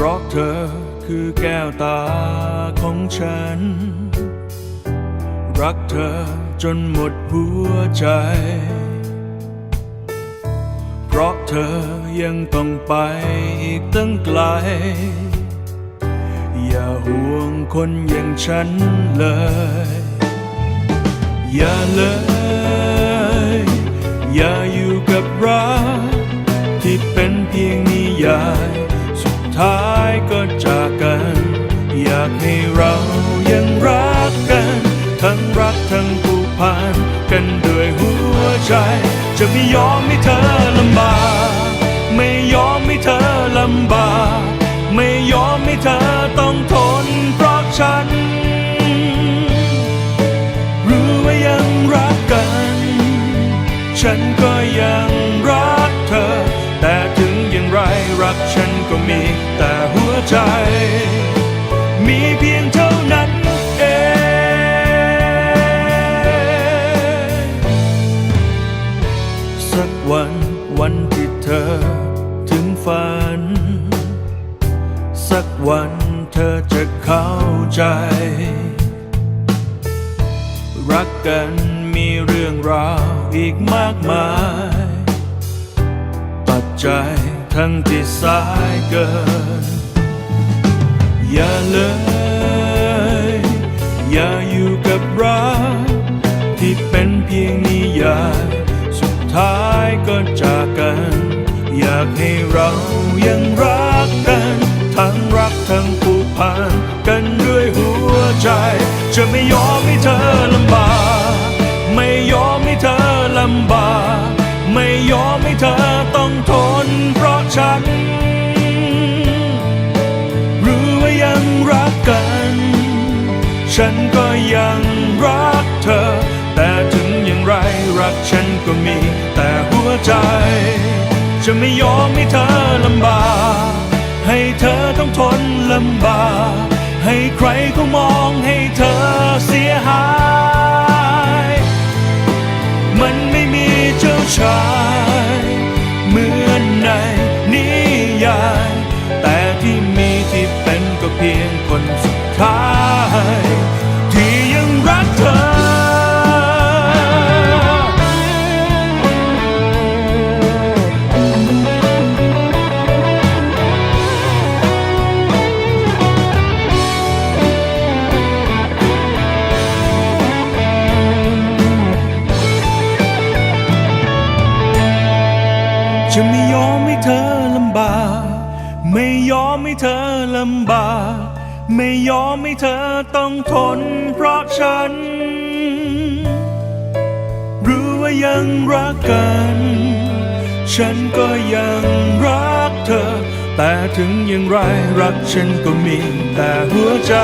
เพราะเธอคือแก้วตาของฉัน รักเธอจนหมดหัวใจ เพราะเธอยังต้องไปอีกตั้งไกล อย่าห่วงคนอย่างฉันเลย อย่าเลย ก็จากกัน อยากให้เรายังรักกัน ทั้งรักทั้งผูกพันกันด้วยหัวใจ จะไม่ยอมให้เธอลำบาก ไม่ยอมให้เธอลำบาก ไม่ยอมให้เธอต้องทนเพราะฉัน รู้ว่ายังรักกัน ฉันก็ยัง มีเพียงเท่านั้นเองสักวันวันที่เธอถึงฝัน สักวันเธอจะเข้าใจ รักกันมีเรื่องราวอีกมากมายปัจจัยทั้งที่สายเกิน อย่าเลย อย่าอยู่กับรักที่เป็นเพียงนิยายสุดท้ายก็จากกัน อยากให้เรายังรักกัน ทั้งรักทั้งผูกพันกันด้วยหัวใจ จะไม่ยอมให้เธอลำบากไม่ยอมให้เธอลำบากไม่ยอมให้เธอต้องทนเพราะฉัน กัน ฉันก็ยังรักเธอ แต่ถึงอย่างไรรักฉันก็มี แต่หัวใจ จะไม่ยอมให้เธอลำบาก ให้เธอต้องทนลำบาก ให้ใครเขามอง ทายที่ยังรักเธอ จะไม่ยอมให้เธอลำบาก ไม่ยอมให้เธอลำบาก ไม่ยอมให้เธอต้องทนเพราะฉัน รู้ว่ายังรักกัน ฉันก็ยังรักเธอ แต่ถึงอย่างไรรักฉันก็มีแต่หัวใจ